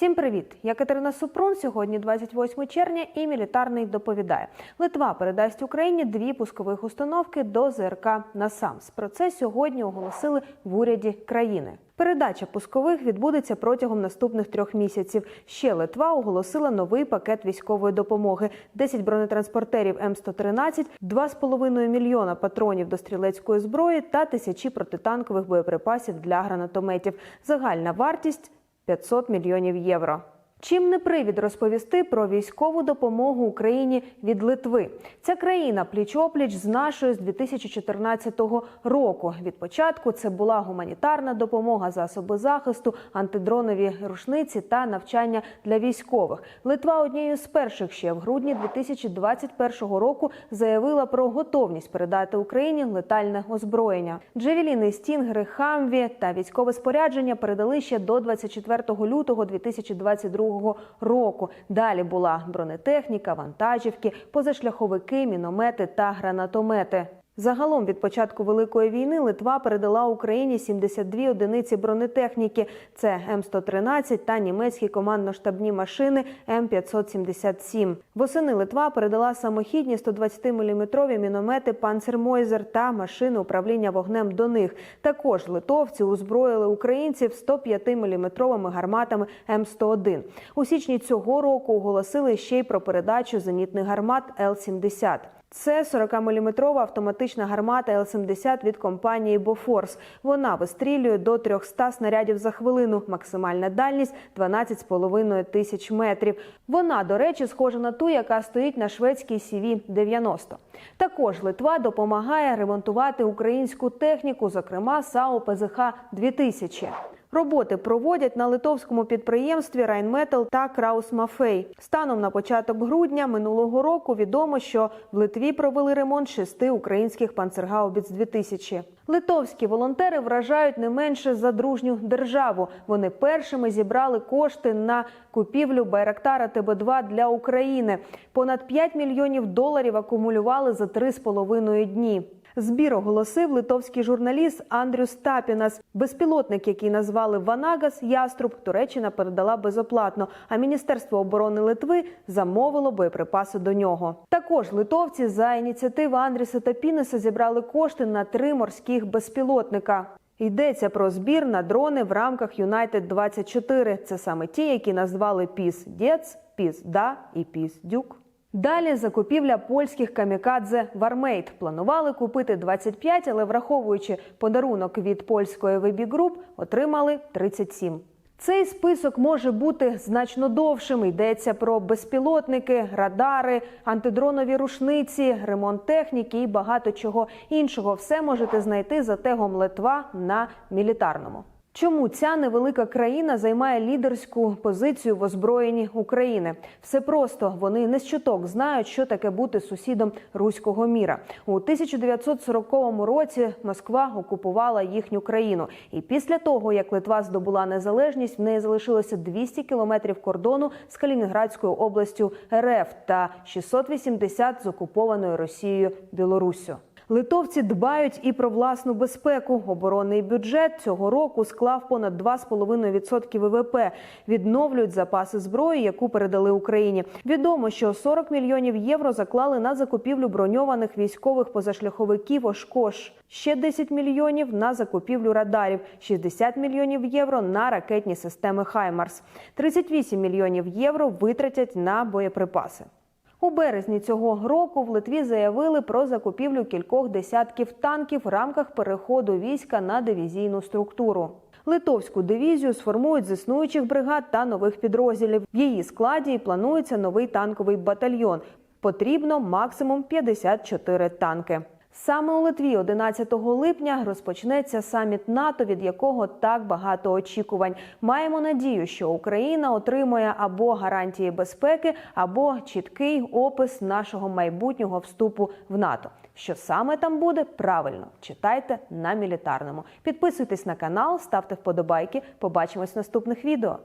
Всім привіт! Я Катерина Супрун. Сьогодні 28 червня і мілітарний доповідає. Литва передасть Україні дві пускових установки до ЗРК «Насамс». Про це сьогодні оголосили в уряді країни. Передача пускових відбудеться протягом наступних трьох місяців. Ще Литва оголосила новий пакет військової допомоги: 10 бронетранспортерів М113, 2,5 мільйона патронів до стрілецької зброї та тисячі протитанкових боєприпасів для гранатометів. Загальна вартість 500 мільйонів євро. Чим не привід розповісти про військову допомогу Україні від Литви? Ця країна пліч-опліч з нашою з 2014 року. Від початку це була гуманітарна допомога, засоби захисту, антидронові рушниці та навчання для військових. Литва однією з перших ще в грудні 2021 року заявила про готовність передати Україні летальне озброєння. Джевеліни, стінгери, хамві та військове спорядження передали ще до 24 лютого 2022 року. Далі була бронетехніка, вантажівки, позашляховики, міномети та гранатомети. Загалом від початку великої війни Литва передала Україні 72 одиниці бронетехніки. Це М113 та німецькі командно-штабні машини М577. Восени Литва передала самохідні 120-мм міномети Панцермойзер та машини управління вогнем до них. Також литовці озброїли українців 105-мм гарматами М101. У січні цього року оголосили ще й про передачу зенітних гармат Л-70. Це 40-мм автоматична гармата Л-70 від компанії Бофорс. Вона вистрілює до 300 снарядів за хвилину. Максимальна дальність 12,5 тисяч метрів. Вона, до речі, схожа на ту, яка стоїть на шведській CV-90. Також Литва допомагає ремонтувати українську техніку, зокрема САУ ПЗХ-2000. Роботи проводять на литовському підприємстві Райнметал та Краус Мафей. Станом на початок грудня минулого року відомо, що в Литві провели ремонт шести українських панцергаубіц 2000 Литовські волонтери вражають не менше за дружню державу. Вони першими зібрали кошти на купівлю Байрактара ТБ2 для України. Понад 5 мільйонів доларів акумулювали за три з половиною дні. Збір оголосив литовський журналіст Андрюс Тапінас. Безпілотник, який назвали Ванагас Яструб, Туреччина передала безоплатно. А Міністерство оборони Литви замовило боєприпаси до нього. Також литовці за ініціативи Андріса Тапінеса зібрали кошти на три морських безпілотника. Йдеться про збір на дрони в рамках Юнайтед 24 Це саме ті, які назвали Піс Дєц, Піс Да і Піс Дюк. Далі закупівля польських камікадзе Вармейт. Планували купити 25, але враховуючи подарунок від польської Вебі Груп, отримали 37. Цей список може бути значно довшим. Йдеться про безпілотники, радари, антидронові рушниці, ремонт техніки і багато чого іншого. Все можете знайти за тегом Литва на мілітарному. Чому ця невелика країна займає лідерську позицію в озброєнні України? Все просто вони не з чуток знають, що таке бути сусідом руського міра. У 1940 році Москва окупувала їхню країну, і після того, як Литва здобула незалежність, в неї залишилося 200 кілометрів кордону з Калінінградською областю РФ та 680 з окупованою Росією Білоруссю. Литовці дбають і про власну безпеку. Оборонний бюджет цього року склав понад 2,5% ВВП. Відновлюють запаси зброї, яку передали Україні. Відомо, що 40 мільйонів євро заклали на закупівлю броньованих військових позашляховиків «Ошкош». Ще 10 мільйонів на закупівлю радарів, 60 мільйонів євро на ракетні системи Хаймарс, 38 мільйонів євро витратять на боєприпаси. У березні цього року в Литві заявили про закупівлю кількох десятків танків в рамках переходу війська на дивізійну структуру. Литовську дивізію сформують з існуючих бригад та нових підрозділів. В її складі планується новий танковий батальйон. Потрібно максимум 54 танки. Саме у Литві 11 липня розпочнеться саміт НАТО, від якого так багато очікувань. Маємо надію, що Україна отримує або гарантії безпеки, або чіткий опис нашого майбутнього вступу в НАТО. Що саме там буде правильно? Читайте на мілітарному. Підписуйтесь на канал, ставте вподобайки. Побачимось в наступних відео.